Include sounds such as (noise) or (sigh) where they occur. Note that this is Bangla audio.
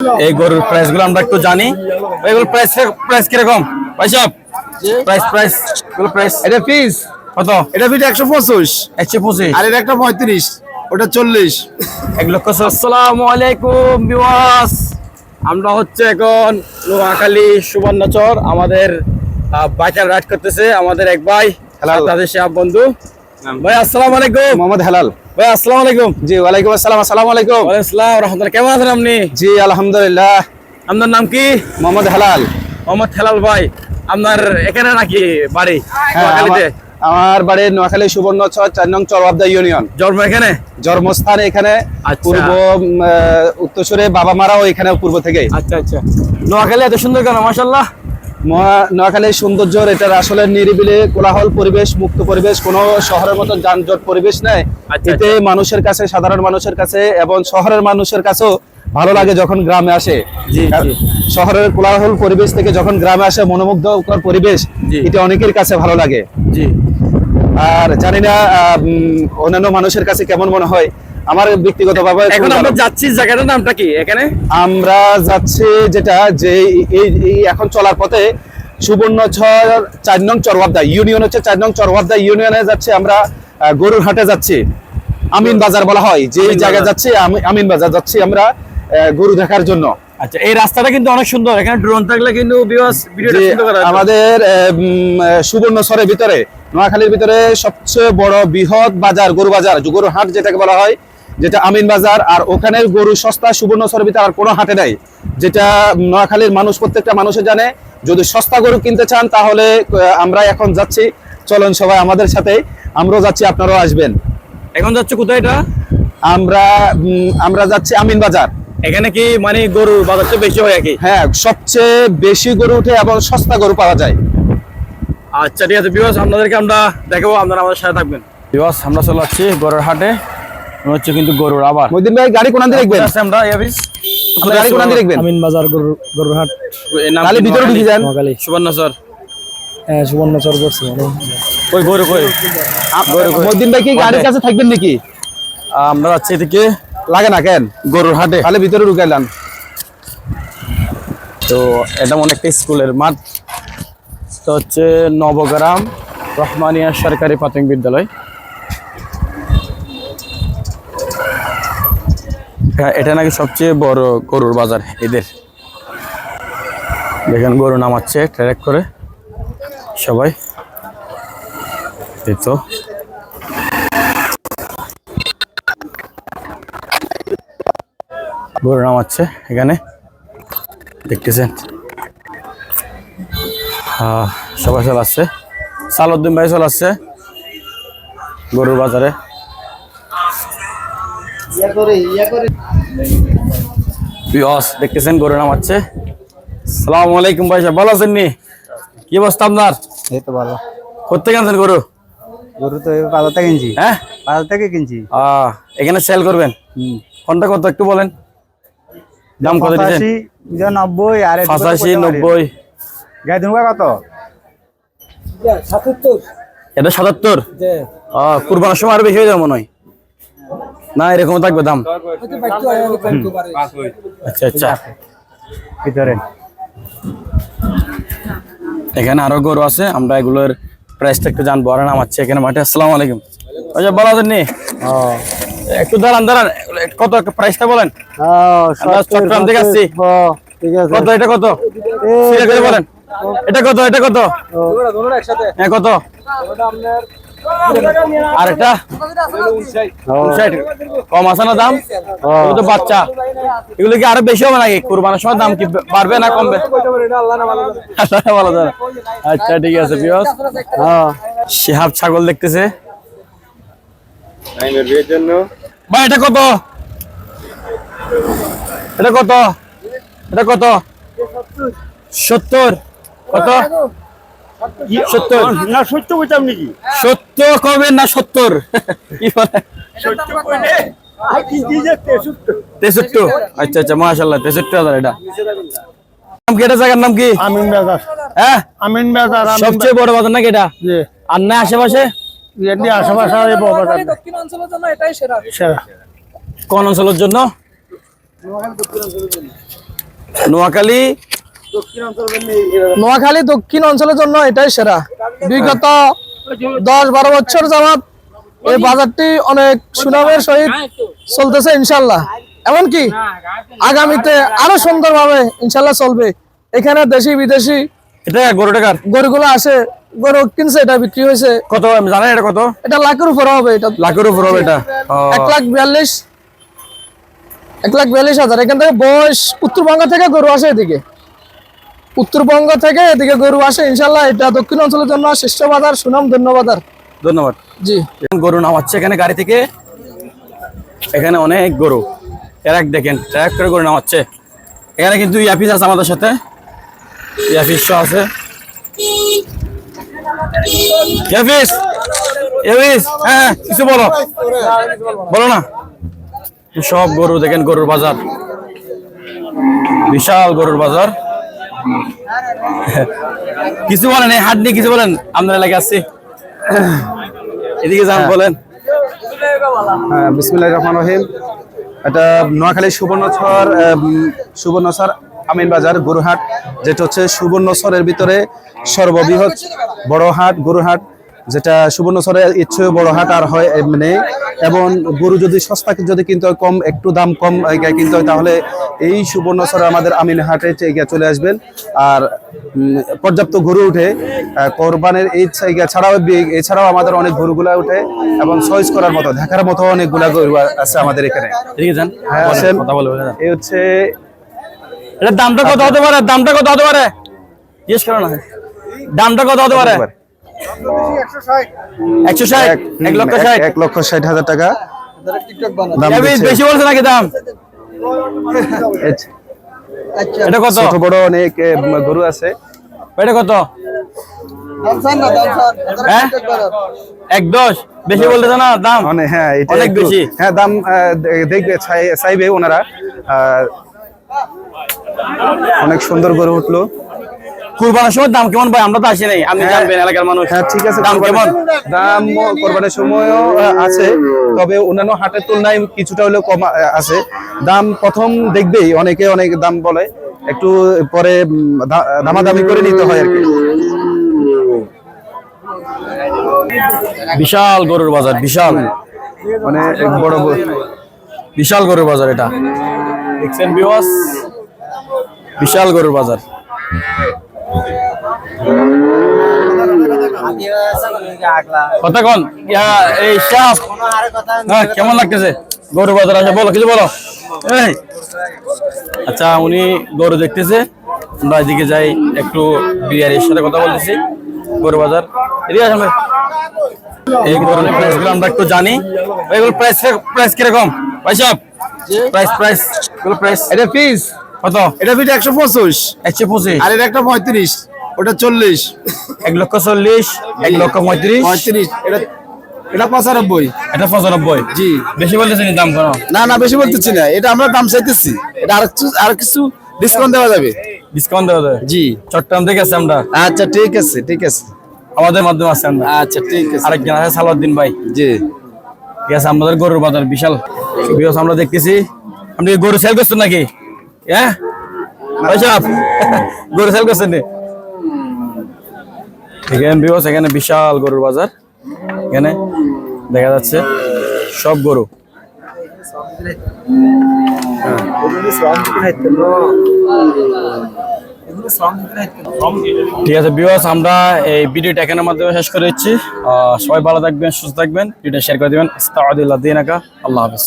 এই গরুর প্রাইসগুলো আমরা একটু জানি। এগুলো প্রাইস প্রাইস কীরকম? প্রাইস প্রাইস এগুলো প্রাইস এটা পিস কত? এটা পিস একশো পঁচিশ। একশো পঁচিশ। আর এটা একটা পঁয়ত্রিশ ওটা চল্লিশ। এক লক্ষ আসসালামু আলাইকুম বিওয়াস আমরা হচ্ছে এখন নোয়াখালী সুবর্ণচর আমাদের বাইকার রাইড করতেছে আমাদের এক ভাই. তাদের সে বন্ধু। ভাই আসসালামু আলাইকুম। মোহাম্মদ হেলাল। ভাই আসসালামু আলাইকুম। জি ওয়ালাইকুম আসসালাম আসসালামু আলাইকুম। ওয়ালাইকুম আসসালাম রহমতুল্লাহ। কেমন আছেন আপনি? জি আলহামদুলিল্লাহ। আপনার নাম কি? মোহাম্মদ হেলাল। মোহাম্মদ হেলাল ভাই আপনার এখানে নাকি বাড়ি? হ্যাঁ নোয়াখালীতে? আমার- বাড়ি নোয়াখালী সুবর্ণ ছয় চার নং চরওয়াবদা ইউনিয়ন। জন্ম এখানে? জন্মস্থান এখানে আচ্ছা। পূর্ব উত্তরসূরে বাবা মারাও এখানে পূর্ব থেকে আচ্ছা আচ্ছা। নোয়াখালী এত সুন্দর কেন মাসাল্লাহ নোয়াখালীর সৌন্দর্য এটার আসলে নিরিবিলি কোলাহল পরিবেশ মুক্ত পরিবেশ কোনো শহরের মতো যানজট পরিবেশ নেই। আচ্ছা, এতে মানুষের কাছে সাধারণ মানুষের কাছে এবং শহরের মানুষের কাছেও ভালো লাগে যখন গ্রামে আসে। শহরের কোলাহল পরিবেশ থেকে যখন গ্রামে আসে মনোমুগ্ধকর পরিবেশ এটা অনেকের কাছে ভালো লাগে। জি। আর জানি না অন্যান্য মানুষের কাছে কেমন মনে হয়? আমার ব্যক্তিগতভাবে খুব এখন আমরা যাচ্ছি জায়গাটার নামটা কি এখানে? আমরা যাচ্ছি যেটা যে এই এখন চলার পথে সুবর্ণ ছয় চার নং চরওয়াবদা ইউনিয়ন হচ্ছে চার নং চরওয়াবদা ইউনিয়নে যাচ্ছে আমরা গরুর হাটে যাচ্ছি। আমিন বাজার বলা হয় যে জায়গায় যাচ্ছি আমিন বাজার যাচ্ছি আমরা গরু দেখার জন্য। আচ্ছা এই রাস্তাটা কিন্তু অনেক সুন্দর এখানে ড্রোন থাকলে কিন্তু। আমাদের সুবর্ণচরের ভিতরে নোয়াখালীর ভিতরে সবচেয়ে বড় বৃহৎ বাজার গরু বাজার গরু হাট যেটাকে বলা হয় যেটা আমিন বাজার আর ওখানে গরু সস্তা সুবর্ণচরের ভিতরে আর কোনো হাটে নাই। যেটা নোয়াখালীর মানুষ প্রত্যেকটা মানুষে জানে যদি সস্তা গরু কিনতে চান তাহলে আমরা এখন যাচ্ছি। চলন সবাই আমাদের সাথে আমরাও যাচ্ছি আপনারাও আসবেন। এখন যাচ্ছে কোথায় এটা? আমরা আমরা যাচ্ছি আমিন বাজার। এখানে কি মানে গরুর বাজারটা বেশি হয় আর কি হ্যাঁ সবচেয়ে বেশি গরু উঠে এবং সস্তা গরু পাওয়া যায়। আচ্ছা ঠিক আছে বিওয়াস আপনাদেরকে আমরা দেখাবো আপনারা আমাদের সাথে থাকবেন। বিওয়াস আমরা চলে যাচ্ছি গরুর হাটে। হচ্ছে কিন্তু গরুর আবার। মদিন ভাই গাড়ি কোন দিকে দেখবেন? আছে আমরা আপনার গাড়ি কোন দিকে দেখবেন? আমিন বাজার গরুর গরুর হাট। তাহলে ভিতরে ঢুকে যান। সুবর্ণ স্যার হ্যাঁ সুবর্ণচর করছে কই গরু কই? মদিন ভাই কি গাড়ির কাছে থাকবেন নাকি? আমরা যাচ্ছি এদিকে। লাগে না কেন? গরুর হাটে। তাহলে ভিতরে ঢুকাইলাম তো এটা মনে একটা স্কুলের মাঠ। তো হচ্ছে নবগ্রাম রহমানিয়া সরকারি প্রাথমিক বিদ্যালয়। এটা নাকি সবচেয়ে বড় গরুর বাজার এদের। দেখেন, গরু নামাচ্ছে ট্রেক করে সবাই। এই তো। গরু নামাচ্ছে এখানে। দেখতেছেন? হ্যাঁ সবাই চলে আসছে। সালুদ্দিন ভাই চলে আসছে গরুর বাজারে। বিয়স দেখতেছেন গরু নামাচ্ছে। সালাম আলাইকুম ভাই সাহেব ভালো আছেন নি? কি অবস্থা আপনার? এই তো ভালো। কোথেকে আনছেন গরু? গরু তো বাজার থেকে কিনছি। হ্যাঁ? বাজার থেকে কিনছি। এখানে সেল করবেন? কোনটা কত একটু বলেন। দাম কত দিচ্ছেন নব্বই আর পঁচাশি নব্বই। গায়ে দুর্গা কত? এটা সাতাত্তর? কুরবানোর সময় আরও বেশি হয়ে যাবে মনে হয়। না এরকম থাকবে দাম। আচ্ছা আচ্ছা। ভিতরে। এখানে আরও গরু আছে আমরা এগুলোর প্রাইসটা একটু জানব। আর আছে এখানে মাঠে। আসসালামু আলাইকুম। আচ্ছা ভালো আছেন নি একটু দাঁড়ান দাঁড়ান। কত একটা প্রাইসটা বলেন? আমরা চট্টগ্রাম থেকে আসছি। ঠিক আছে। কত এটা কত? বলেন। এটা কত এটা কত? হ্যাঁ। কত? আর একটা কম আছে না দাম? তো বাচ্চা। এগুলো কি আরও বেশি হবে নাকি? কুরবানের সময় দাম কি বাড়বে না কমবে? ভালো। আচ্ছা ঠিক আছে বিয়স শিহাব ছাগল দেখতেছে। ভাই এটা কত? এটা কত? এটা কত? সত্তর। কত? সত্তর। না সত্য বলতাম নাকি? সত্তর কবে না সত্তর। কি বলে? তেষট্টি? আচ্ছা আচ্ছা মাশাল্লাহ তেষট্টি হাজার এটা। নাম জায়গার নাম কি? আমিন বাজার। হ্যাঁ? আমিন বাজার সবচেয়ে বড় বাজার নাকি এটা? আর না আশেপাশে? আশেপাশে আর এই বাজার দক্ষিণ অঞ্চলের জন্য এটাই সেরা। সেরা। কোন অঞ্চলের জন্য? নোয়াখালী। নোয়াখালী দক্ষিণ অঞ্চলের জন্য এটাই সেরা। বিগত দশ বারো বছর যাবৎ এই বাজারটি অনেক সুনামের সহিত চলতেছে ইনশাল্লাহ। এমনকি আগামীতে আরও সুন্দরভাবে ইনশাল্লাহ চলবে। এখানে দেশি বিদেশি এটা গরু টাকার? গরুগুলো আসে গরু কিনছে এটা বিক্রি হয়েছে। কত? জানেন এটা কত? এটা লাখের উপরে হবে এটা লাখের উপর হবে এটা। এক লাখ বিয়াল্লিশ এক লাখ বিয়াল্লিশ হাজার। এখান থেকে বয়স উত্তরবঙ্গ থেকে গরু আসে এদিকে। উত্তরবঙ্গ থেকে এদিকে গরু আসে ইনশাল্লাহ এটা দক্ষিণ অঞ্চলের জন্য শ্রেষ্ঠ বাজার সুনাম ধন্যবাদ ধন্যবাদ। জি। গরু নামাচ্ছে এখানে গাড়ি থেকে। এখানে অনেক গরু। ট্র্যাক দেখেন ট্র্যাক করে গরু নামাচ্ছে। এখানে কিন্তু ইয়াফিস আছে আমাদের সাথে। ইয়াফিস আছে। ইয়াফিস ইয়াফিস হ্যাঁ হ্যাঁ, কিছু বলো। বলো না। সব গরু দেখেন গরুর বাজার। বিশাল গরুর বাজার। (laughs) কিছু বলেন এই হাট নিয়ে কিছু বলেন আপনার এলাকায় আসছি এদিকে যান বলেন। বিসমুল্লাহ বিসমিল্লাহির রহমানির রহিম। এটা নোয়াখালী সুবর্ণচর সুবর্ণচর আমিন বাজার গরুহাট যেটা হচ্ছে সুবর্ণচরের ভিতরে সর্ববৃহৎ বড় হাট গরুহাট। যেটা সুবর্ণচরের ইচ্ছে বড় হাট আর হয় এমনি এবং গরু যদি সস্তা যদি কিনতে হয় কম একটু দাম কম কিনতে হয় তাহলে এই সুবর্ণচরে আমাদের আমিন হাটে চলে আসবেন। আর পর্যাপ্ত গরু উঠে কোরবানের এই জায়গা ছাড়াও এছাড়াও আমাদের অনেক গরুগুলা উঠে এবং চয়েস করার মতো দেখার মতো অনেকগুলা গরু আছে আমাদের এখানে। হ্যাঁ, এই হচ্ছে দামটা কত হতে পারে? দামটা কত হতে পারে? জিজ্ঞেস করো না। দামটা কত হতে পারে? একশো ষাট। এক- লক্ষ ষাট? এক লক্ষ ষাট হাজার টাকা। বেশি বলছে নাকি দাম? এটা কত? ছোট বড় অনেক গরু আছে। এটা কত? হ্যাঁ? এক দশ? বেশি বলতেছে না? দাম? হ্যাঁ এটা অনেক বেশি। হ্যাঁ দাম দেখবে চাই- চাইবে ওনারা। আহ, অনেক সুন্দর গরু উঠল। কুরবানের সময় দাম কেমন ভাই? আমরা তো আসি নাই। আপনি হ্যাঁ। জানবেন এলাকার মানুষ। হ্যাঁ ঠিক আছে দাম কেমন? দাম কোরবানির সময়ও আছে। তবে অন্যান্য হাটের তুলনায় কিছুটা হলেও কম আছে। দাম প্রথম দেখবেই অনেকে অনেক দাম বলে। একটু পরে দামাদামি করে নিতে হয় আর কি। বিশাল গরুর বাজার বিশাল। মানে এক বড় গরু। বিশাল গরুর বাজার এটা। দেখছেন বিওয়াস বিশাল গরুর বাজার। কথা এই সাপ হ্যাঁ কেমন লাগতেছে? গরু বাজার আছে বলো কিছু বলো। এই। আচ্ছা উনি গরু দেখতেছে। আমরা এদিকে যাই একটু বিয়ারের সাথে কথা বলতেছি গরু বাজার। এদিকে আসেন। এই গরুর প্রাইসগুলো আমরা একটু জানি। এগুলো প্রাইস প্রাইস কীরকম? ভাই সাহেব প্রাইস প্রাইস এগুলো প্রাইস এটা পিস কত? এটা পিস একশো পঁচিশ। একশো পঁচিশ। আর এটা একটা পঁয়ত্রিশ ওটা চল্লিশ। এক লক্ষ চল্লিশ এক লক্ষ পঁয়ত্রিশ। পঁয়ত্রিশ এটা এটা পঁচানব্বই। এটা পঁচানব্বই? জি। বেশি বলতেছেন দাম কেন? না না বেশি বলতেছি না। এটা আমরা দাম চাইতেছি। এটা আর কিছু আর কিছু ডিসকাউন্ট দেওয়া যাবে। ডিসকাউন্ট দেওয়া যায় জি। চট্টগ্রাম থেকে আছে আমরা? আচ্ছা ঠিক আছে ঠিক আছে। আমাদের মাধ্যমে আছে আমরা। আচ্ছা ঠিক আছে। আরেকজন আছে সালাউদ্দিন ভাই। জি। ঠিক আছে আমাদের গরুর বাজার বিশাল। আমরা দেখতেছি। আপনি গরু সেল করছেন নাকি? হ্যাঁ ভাই সাহেব, গরু সেল করছেন এখানে বিকজ এখানে বিশাল গরুর বাজার এখানে দেখা যাচ্ছে সব গরু। ঠিক আছে বিওয়াস আমরা এই ভিডিওটা এখানের মাধ্যমে শেষ করে দিচ্ছি। সবাই ভালো থাকবেন সুস্থ থাকবেন। ভিডিও শেয়ার করে দিবেন। আস্তাউদিল্লাহ দিনাকা। আল্লাহ হাফিজ।